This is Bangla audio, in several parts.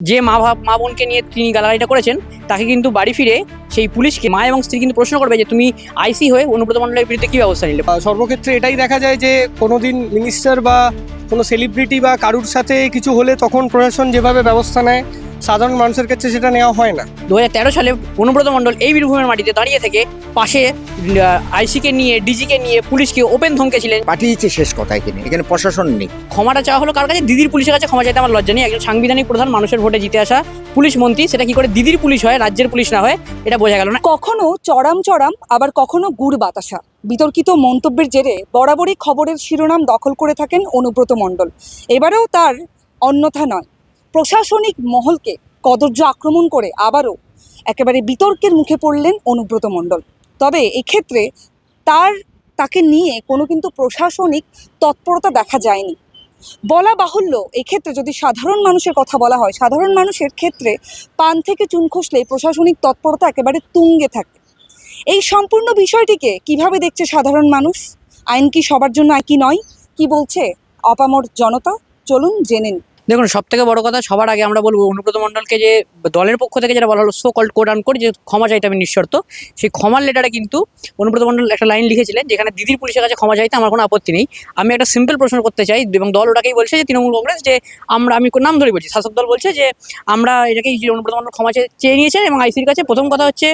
যে মা ভাব মা বোনকে নিয়ে তিনি গালাগালিটা করেছেন, তাকে কিন্তু বাড়ি ফিরে সেই পুলিশকে মা এবং স্ত্রী কিন্তু প্রশ্ন করবে যে তুমি আইসি হয়ে অনুব্রত মণ্ডলের বিরুদ্ধে কী ব্যবস্থা নিলে? সর্বক্ষেত্রে এটাই দেখা যায় যে কোনোদিন মিনিস্টার বা কোনো সেলিব্রিটি বা কারুর সাথে কিছু হলে তখন প্রশাসন যেভাবে ব্যবস্থা নেয় সাধারণ মানুষের ক্ষেত্রে সেটা নেওয়া হয় না। দু হাজার তেরো সালে অনুব্রত মণ্ডল এই বীরভূমের মাটিতে দাঁড়িয়ে থেকে পাশে আইসিকে নিয়ে ডিজিকে নিয়ে পুলিশকে ওপেন ধমকেছিলেন পাঠিয়েছে শেষ কথা এখানে এখানে প্রশাসন নেই। ক্ষমাটা চাওয়া হলো কার কাছে? দিদির পুলিশের কাছে ক্ষমা চাইতে আমার লজ্জা নেই। একজন সাংবিধানিক প্রধান মানুষের ভোটে জিতে আসা পুলিশ মন্ত্রী সেটা কি করে দিদির পুলিশ হয় রাজ্যের পুলিশ না হয় এটা বোঝা গেল না। কখনো চড়াম চড়াম আবার কখনো গুড় বাতাসা। বিতর্কিত মন্তব্যের জেরে বরাবরই খবরের শিরোনাম দখল করে থাকেন অনুব্রত মণ্ডল। এবারেও তার অন্যথা নয়। প্রশাসনিক মহলকে কদর্য আক্রমণ করে আবারও একেবারে বিতর্কের মুখে পড়লেন অনুব্রত মণ্ডল। তবে এক্ষেত্রে তার, তাকে নিয়ে কোনো কিন্তু প্রশাসনিক তৎপরতা দেখা যায়নি। বলা বাহুল্য, এক্ষেত্রে যদি সাধারণ মানুষের কথা বলা হয়, সাধারণ মানুষের ক্ষেত্রে পান থেকে চুন খসলে প্রশাসনিক তৎপরতা একেবারে তুঙ্গে থাকে। এই সম্পূর্ণ বিষয়টিকে কীভাবে দেখছে সাধারণ মানুষ? আইন কি সবার জন্য একই নয়? কি বলছে অপামর জনতা? চলুন জেনে নিন দেখুন সব থেকে বড় কথা, সবার আগে আমরা বলব, অনুব্রত মণ্ডলকে যে দলের পক্ষ থেকে যেটা বলা হলো সো কল্ড কোড আন কোড যে ক্ষমা চাইতে আমি নিঃশর্ত, সেই ক্ষমার লেটারে কিন্তু অনুব্রত মণ্ডল একটা লাইন লিখেছিলেন, যেখানে দিদির পুলিশের কাছে ক্ষমা চাইতে আমার কোনো আপত্তি নেই। আমি একটা সিম্পল প্রশ্ন করতে চাই, এবং দল ওটাকেই বলছে যে তৃণমূল কংগ্রেস, যে আমরা, আমি নাম ধরে বলছি, শাসক দল বলছে যে আমরা এটাকেই যে অনুব্রত মণ্ডল ক্ষমা চেয়ে নিয়েছেন, এবং আইসির কাছে প্রথম কথা হচ্ছে,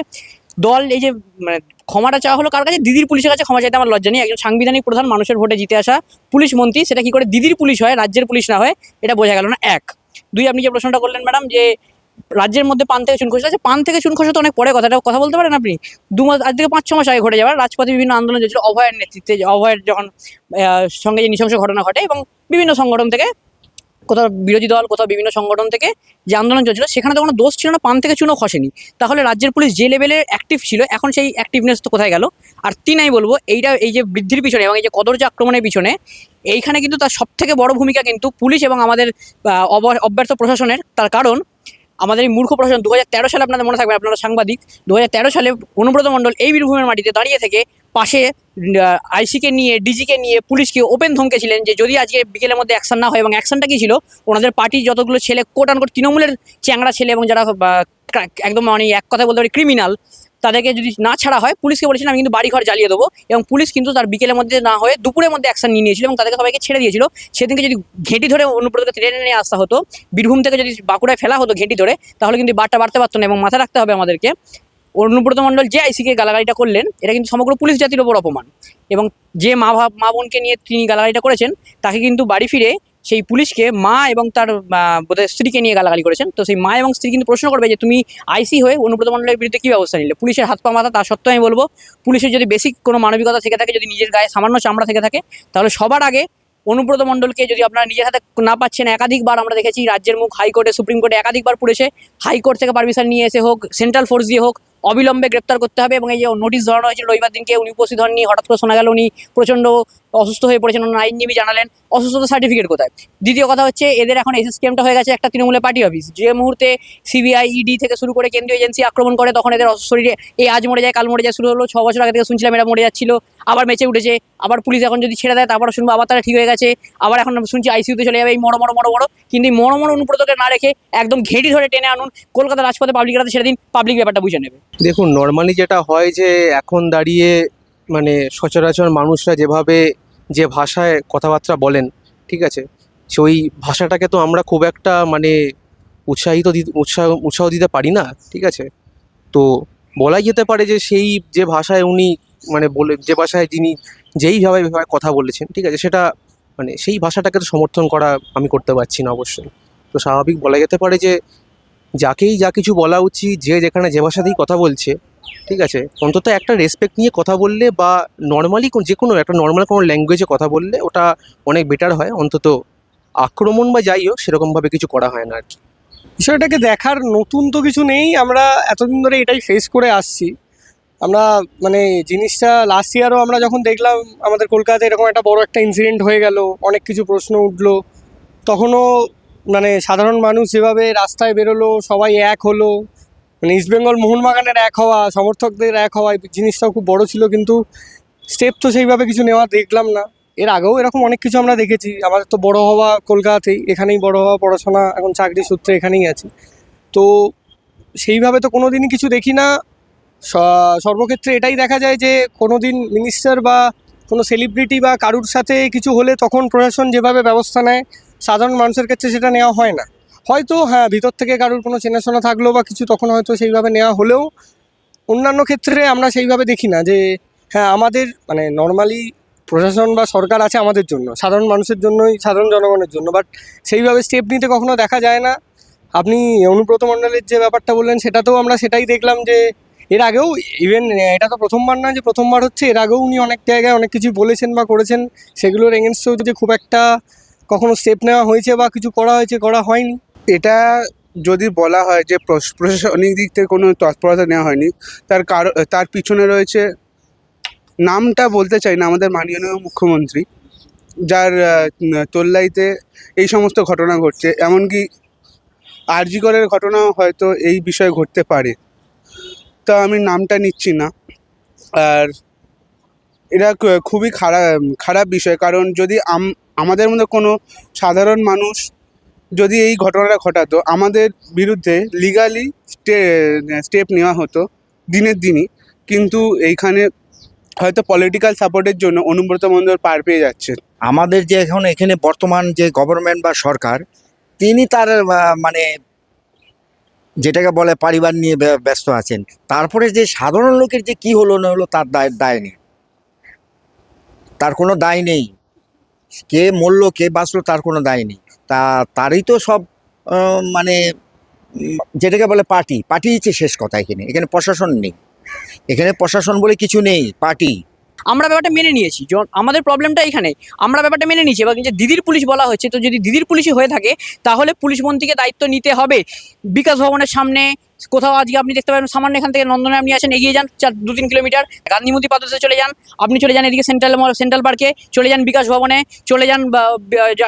দল এই যে মানে ক্ষমাটা চাওয়া হলো কার কাছে, দিদির পুলিশের কাছে ক্ষমা চাইতে আমার লজ্জা নেই। একজন সাংবিধানিক প্রধান মানুষের ভোটে জিতে আসা পুলিশ মন্ত্রী, সেটা কি করে দিদির পুলিশ হয়, রাজ্যের পুলিশ না হয়, এটা বোঝা গেল না। এক, দুই, আপনি যে প্রশ্নটা করলেন ম্যাডাম যে রাজ্যের মধ্যে পান থেকে চুন আছে পান থেকে চুন তো অনেক পরে কথা এটা কথা বলতে পারেন আপনি? দু মাস, আজ থেকে পাঁচ ছ মাস আগে ঘটে যাওয়ার, রাজপথে বিভিন্ন আন্দোলন চলছিল, অভয়ের নেতৃত্বে, অভয়ের যখন সঙ্গে যে নৃশংস ঘটনা ঘটে এবং বিভিন্ন সংগঠন থেকে কোথাও বিরোধী দল, কোথাও বিভিন্ন সংগঠন থেকে যে আন্দোলন চলছিল, সেখানে তো কোনো দোষ ছিল না, পান থেকে চুনও খসেনি। তাহলে রাজ্যের পুলিশ যে লেভেলে অ্যাক্টিভ ছিল, এখন সেই অ্যাক্টিভনেস তো কোথায় গেল? আর তিন আমি বলব, এইটা এই যে বৃদ্ধির পিছনে এবং এই যে কদর্য আক্রমণের পিছনে, এইখানে কিন্তু তার সব থেকে বড় ভূমিকা কিন্তু পুলিশ এবং আমাদের অব- অব্যর্থ প্রশাসনের। তার কারণ, আমাদের এই মূর্খ প্রশাসন দু হাজার তেরো সালে আপনাদের মনে থাকবে, আপনারা সাংবাদিক দু হাজার তেরো সালে অনুব্রত মণ্ডল এই বীরভূমের মাটিতে দাঁড়িয়ে থেকে পাশে আইসিকে নিয়ে, ডিজিকে নিয়ে পুলিশকে ওপেন ধমকেছিলেন যে যদি আজকে বিকেলের মধ্যে অ্যাকশন না হয় এবং অ্যাকশনটা কী ছিল? ওনাদের পার্টির যতগুলো ছেলে কোট আনকোট তৃণমূলের চ্যাংড়া ছেলে এবং যারা একদম মানে এক কথা বলতে পারি ক্রিমিনাল তাদেরকে যদি না ছাড়া হয়, পুলিশকে বলেছিলেন আমি কিন্তু বাড়িঘর জ্বালিয়ে দেবো এবং পুলিশ কিন্তু তার বিকেলের মধ্যে না হয়ে দুপুরের মধ্যে অ্যাকশন নিয়ে নিয়েছিল এবং তাদেরকে সবাইকে ছেড়ে দিয়েছিল। সেদিনকে যদি ঘেঁটি ধরে অনুব্রতকে ট্রেনে নিয়ে আসা হতো, বীরভূম থেকে যদি বাঁকুড়ায় ফেলা হতো ঘেঁটি ধরে, তাহলে কিন্তু বারটা বাড়তে পারতো না এবং মাথায় রাখতে হবে আমাদেরকে। অনুব্রত মণ্ডল যে আইসিকে গালাগালিটা করলেন, এটা কিন্তু সমগ্র পুলিশ জাতির ওপর অপমান। এবং যে মা ভাব মা বোনকে নিয়ে তিনি গালাগালিটা করেছেন, তাকে কিন্তু বাড়ি ফিরে সেই পুলিশকে মা এবং তার স্ত্রীকে নিয়ে গালাগালি করেছেন। তো সেই মা এবং স্ত্রী কিন্তু প্রশ্ন করবে যে, তুমি আইসি হয়ে অনুব্রত মণ্ডলের বিরুদ্ধে কী ব্যবস্থা নিলে? পুলিশের হাত পা মাথা, তা সত্ত্বেও আমি বলব, পুলিশের যদি বেসিক কোনো মানবিকতা থেকে থাকে, যদি নিজের গায়ে সামান্য চামড়া থেকে থাকে, তাহলে সবার আগে অনুব্রত মণ্ডলকে যদি আপনারা নিজের হাতে না পাচ্ছেন, একাধিকবার আমরা দেখেছি রাজ্যের মুখ হাইকোর্টে, সুপ্রিম কোর্টে একাধিকবার পুড়েছে। হাইকোর্ট থেকে পারমিশন নিয়ে এসে হোক, সেন্ট্রাল ফোর্স দিয়ে হোক অবিলম্বে গ্রেপ্তার করতে হবে এবং এই যে নোটিশ ধরানো হয়েছিল রবিবার দিনকে, উনি উপস্থিত হননি, হঠাৎ করে শোনা গেল, উনি প্রচণ্ড অসুস্থ হয়ে পড়েছেন, ওনার আইনজীবী জানালেন অসুস্থতা সার্টিফিকেট কোথায়? দ্বিতীয় কথা হচ্ছে, এদের এখন এসএসকেএমটা হয়ে গেছে একটা তৃণমূলের পার্টি অফিস যে মুহূর্তে সিবিআই ইডি থেকে শুরু করে কেন্দ্রীয় এজেন্সি আক্রমণ করে, তখন এদের শরীরে এই আজ মরে যায়, কাল মরে যায়, শুরু হলো, ছ বছর আগে থেকে শুনছিলাম এরা মরে যাচ্ছিল, আবার মেচে উঠেছে, আবার পুলিশ এখন যদি ছেড়ে দেয় তারপর শুনব আবার তারা ঠিক হয়ে গেছে, আবার এখন শুনছি আইসিউতে চলে যাবে, এই মরো মরো মরো মরো কিন্তু এই মরো মরো অনুব্রতকে না রেখে একদম ঘেঁটি ধরে টেনে আনুন, কলকাতা রাজপথে পাবলিক রাতে ছেড়ে দিন পাবলিক ব্যাপারটা বুঝে নেবে। দেখুন নর্মালি যেটা হয় যে এখন দাঁড়িয়ে মানে সচরাচর মানুষরা যেভাবে যে ভাষায় কথাবার্তা বলেন, ঠিক আছে? সে ওই ভাষাটাকে তো আমরা খুব একটা মানে উৎসাহিত দিতে উৎসাহ উৎসাহ দিতে পারি না, ঠিক আছে? তো বলাই যেতে পারে যে সেই যে ভাষায় উনি মানে বলে, যে ভাষায় যিনি যেইভাবে ভাবে কথা বলেছেন, ঠিক আছে? সেটা মানে সেই ভাষাটাকে তো সমর্থন করা আমি করতে পারছি না অবশ্যই। তো স্বাভাবিক বলা যেতে পারে যে যাকেই যা কিছু বলা উচিত, যে যেখানে যে ভাষাতেই কথা বলছে ঠিক আছে? অন্তত একটা রেসপেক্ট নিয়ে কথা বললে বা নর্মালি যে কোনো একটা নর্মাল কোনো ল্যাঙ্গুয়েজে কথা বললে ওটা অনেক বেটার হয়। অন্তত আক্রমণ বা যাই হোক, সেরকমভাবে কিছু করা হয় না আর কি। বিষয়টাকে দেখার নতুন তো কিছু নেই। আমরা এতদিন ধরে এটাই ফেস করে আসছি। আমরা মানে জিনিসটা লাস্ট ইয়ারও আমরা যখন দেখলাম, আমাদের কলকাতায় এরকম একটা বড় একটা ইনসিডেন্ট হয়ে গেল, অনেক কিছু প্রশ্ন উঠল। তখনও মানে সাধারণ মানুষ যেভাবে রাস্তায় বেরোলো, সবাই এক হলো মানে ইস্টবেঙ্গল মোহনবাগানের এক হওয়া, সমর্থকদের এক হওয়া জিনিসটাও খুব বড় ছিল কিন্তু স্টেপ তো সেইভাবে কিছু নেওয়া দেখলাম না। এর আগেও এরকম অনেক কিছু আমরা দেখেছি। আমাদের তো বড় হওয়া কলকাতাতেই, এখানেই বড় হওয়া পড়াশোনা, এখন চাকরি সূত্রে এখানেই আছি। তো সেইভাবে তো কোনো দিনই কিছু দেখি না। সর্বক্ষেত্রে এটাই দেখা যায় যে কোনো দিন মিনিস্টার বা কোনো সেলিব্রিটি বা কারুর সাথে কিছু হলে তখন প্রশাসন যেভাবে ব্যবস্থা নেয়, সাধারণ মানুষের ক্ষেত্রে সেটা নেওয়া হয় না। হয়তো হ্যাঁ ভিতর থেকে কারুর কোনো চেনাশোনা থাকলেও বা কিছু তখন হয়তো সেইভাবে নেওয়া হলেও অন্যান্য ক্ষেত্রে আমরা সেইভাবে দেখি না যে হ্যাঁ আমাদের মানে নর্মালি প্রশাসন বা সরকার আছে আমাদের জন্য, সাধারণ মানুষের জন্যই, সাধারণ জনগণের জন্য বাট সেইভাবে স্টেপ নিতে কখনো দেখা যায় না। আপনি অনুব্রত মণ্ডলের যে ব্যাপারটা বললেন, সেটাতেও আমরা সেটাই দেখলাম যে, এর আগেও ইভেন এটা তো প্রথমবার না যে প্রথমবার হচ্ছে, এর আগেও উনি অনেক জায়গায় অনেক কিছু বলেছেন বা করেছেন। সেগুলোর এগেনস্টেও যে খুব একটা কখনো স্টেপ নেওয়া হয়েছে বা কিছু করা হয়েছে, করা হয়নি। এটা যদি বলা হয় যে প্রশ- প্রশাসনিক দিক থেকে কোনো তৎপরতা নেওয়া হয়নি, তার কারণ, তার পিছনে রয়েছে নামটা বলতে চাই না, আমাদের মাননীয় মুখ্যমন্ত্রী, যার তোল্লাইতে এই সমস্ত ঘটনা ঘটছে। এমনকি আরজিকরের ঘটনাও হয়তো এই বিষয়ে ঘটতে পারে। তা আমি নামটা নিচ্ছি না। আর এটা খুবই খারাপ খারাপ বিষয়। কারণ যদি আমাদের মধ্যে কোনো সাধারণ মানুষ যদি এই ঘটনাটা ঘটাতো, আমাদের বিরুদ্ধে লিগালি স্টেপ নেওয়া হতো, দিনের দিনই। কিন্তু এইখানে হয়তো পলিটিক্যাল সাপোর্টের জন্য অনুব্রত মণ্ডল পার পেয়ে যাচ্ছেন। আমাদের যে এখন এখানে বর্তমান যে গভর্নমেন্ট বা সরকার, তিনি তার মানে যেটাকে বলে পরিবার নিয়ে ব্য- ব্যস্ত আছেন। তারপরে যে সাধারণ লোকের যে কি হলো না হলো তার দায় দায় নেই। তার কোনো দায় নেই। কে মরলো, কে বাঁচলো তার কোনো দায় নেই। তা তারই তো সব মানে যেটাকে বলে পার্টি পার্টি হচ্ছে শেষ কথা এখানে এখানে প্রশাসন নেই। এখানে প্রশাসন বলে কিছু নেই, পার্টি। আমরা ব্যাপারটা মেনে নিয়েছি আমাদের প্রবলেমটা এখানে, আমরা ব্যাপারটা মেনে নিয়েছি, এবার যে দিদির পুলিশ বলা হচ্ছে তো যদি দিদির পুলিশই হয়ে থাকে, তাহলে পুলিশ মন্ত্রীকে দায়িত্ব নিতে হবে। বিকাশ ভবনের সামনে কোথাও আজকে আপনি দেখতে পাবেন, সামান্য এখান থেকে নন্দনে আপনি আছেন এগিয়ে যান, চার দু তিন কিলোমিটার গান্ধীমতি পাদতে চলে যান, আপনি চলে যান এদিকে সেন্ট্রাল সেন্ট্রাল পার্কে চলে যান বিকাশ ভবনে, চলে যান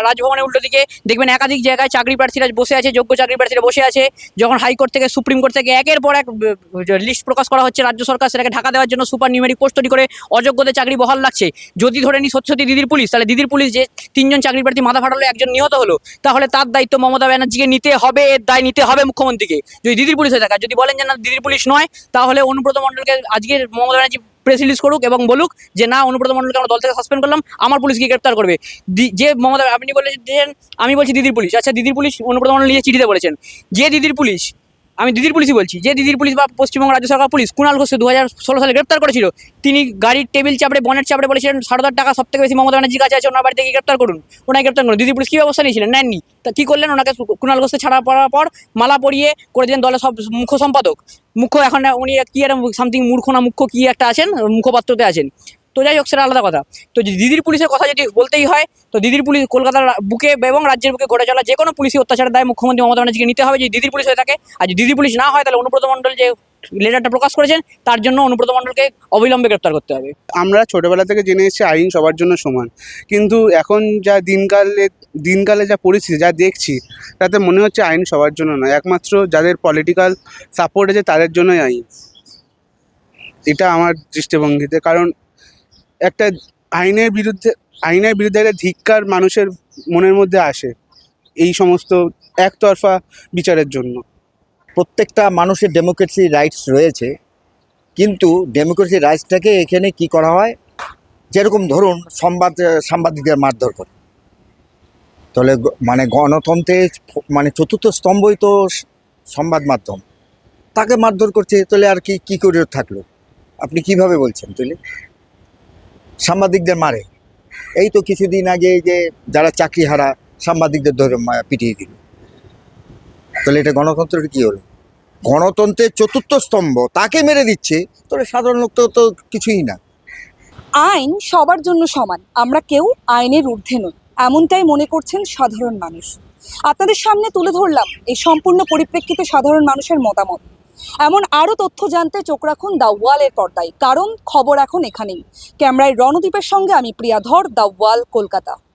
রাজভবনের উল্টো দিকে, দেখবেন একাধিক জায়গায় চাকরি প্রার্থীরা বসে আছে, যোগ্য চাকরি প্রার্থীরা বসে আছে, যখন হাইকোর্ট থেকে, সুপ্রিম কোর্ট থেকে একের পর এক লিস্ট প্রকাশ করা হচ্ছে রাজ্য সরকার, সেটাকে ঢাকা দেওয়ার জন্য সুপার নিউমেরিক পোস্ট তৈরি করে অযোগ্যদের চাকরি বহাল লাগছে যদি ধরে নি সত্যি দিদির পুলিশ, তাহলে দিদির পুলিশ যে তিনজন চাকরি প্রার্থী মাথা ফাটালো, একজন নিহত হলো, তাহলে তার দায়িত্ব মমতা ব্যানার্জিকে নিতে হবে, এর দায় নিতে হবে মুখ্যমন্ত্রীকে। যদি দিদির পুলিশ হয়ে থাকা। যদি বলেন যে না, দিদির পুলিশ নয়, তাহলে অনুব্রত মণ্ডলকে আজকে মমতা ব্যানার্জি প্রেস রিলিজ করুক এবং বলুক যে, না, অনুব্রত মণ্ডলকে আমরা দল থেকে সাসপেন্ড করলাম, আমার পুলিশকে গ্রেপ্তার করবে। যে মমতা, আপনি বলেছেন আমি বলছি দিদির পুলিশ। আচ্ছা দিদির পুলিশ অনুব্রত মণ্ডল নিজে চিঠিতে বলেছেন। যে দিদির পুলিশ আমি দিদির পুলিশই বলছি, যে দিদির পুলিশ বা পশ্চিমবঙ্গ রাজ্য সরকার পুলিশ, কুণাল ঘোষকে দু হাজার ষোলো সালে গ্রেপ্তার করেছিল। তিনি গাড়ির টেবিল চাপড়ে, বনের চাপড়ে বলেছিলেন, সাড়ে দশ টাকা সব থেকে বেশি মমতা ব্যানার্জির কাছে আছে, ওনার বাড়ি থেকে গ্রেপ্তার করুন। ওনাকে গ্রেপ্তার করুন। দিদি পুলিশ কী ব্যবস্থা নিয়েছিলেন? নেননি। তা কী করলেন? ওনাকে কুণাল ঘোষকে ছাড়া পড়ার পর মালা পরিয়ে করে দিলেন দলের সব মুখ্য সম্পাদক। মুখ্য এখন উনি কী একটা সামথিং মূর্খ না মুখ্য কী একটা আছেন? মুখপাত্রতে আছেন। তো যাই হোক, সেটা আলাদা কথা। তো দিদির পুলিশের কথা যদি বলতেই হয়, তো দিদির পুলিশ কলকাতার বুকে এবং রাজ্যের বুকে ঘটে চলা যে কোনো পুলিশি অত্যাচারের দায় মুখ্যমন্ত্রী মমতা ব্যানার্জিকে নিতে হবে। যদি দিদির পুলিশ হয়ে থাকে, আর যদি দিদির পুলিশ না হয়, তাহলে অনুব্রত মণ্ডল যে লেটারটা প্রকাশ করেছেন, তার জন্য অনুব্রত মণ্ডলকে অবিলম্বে গ্রেপ্তার করতে হবে। আমরা ছোটবেলা থেকে জেনে এসেছি, আইন সবার জন্য সমান। কিন্তু এখন যা দিনকালে দিনকালে যা পরিস্থিতি, যা দেখছি, তাতে মনে হচ্ছে আইন সবার জন্য নয়। একমাত্র যাদের পলিটিক্যাল সাপোর্ট আছে, তাদের জন্যই আইন। এটা আমার দৃষ্টিভঙ্গিতে। কারণ একটা আইনের বিরুদ্ধে আইনের বিরুদ্ধে একটা ধিক্কার মানুষের মনের মধ্যে আসে এই সমস্ত একতরফা বিচারের জন্য। প্রত্যেকটা মানুষের ডেমোক্রেসি রাইটস রয়েছে, কিন্তু ডেমোক্রেসি রাইটসটাকে এখানে কি করা হয়? যেরকম ধরুন সংবাদ, সাংবাদিকদের মারধর করে। তাহলে মানে গণতন্ত্রের মানে চতুর্থ স্তম্ভই তো সংবাদ মাধ্যম। তাকে মারধর করছে, তাহলে আর কি, কী করে থাকল? আপনি কীভাবে বলছেন তাহলে সাংবাদিকদের মারে। এই তো কিছুদিন আগে যে যারা চাকরি হারা, সাংবাদিকদের ধরে পিটিয়ে দিল। তাহলে এটা গণতন্ত্রের কি হলো? গণতন্ত্রের চতুর্থ স্তম্ভ তাকে মেরে দিচ্ছে, তাহলে সাধারণ লোক তো তো কিছুই না। আইন সবার জন্য সমান, আমরা কেউ আইনের ঊর্ধ্বে নই, এমনটাই মনে করছেন সাধারণ মানুষ। আপনাদের সামনে তুলে ধরলাম এই সম্পূর্ণ পরিপ্রেক্ষিতে সাধারণ মানুষের মতামত। এমন আরও তথ্য জানতে চোখ রাখুন দ্য ওয়ালের পর্দায়। কারণ খবর এখন এখানেই। ক্যামেরায় রণদীপের সঙ্গে আমি প্রিয়াধর, দ্য ওয়াল, কলকাতা।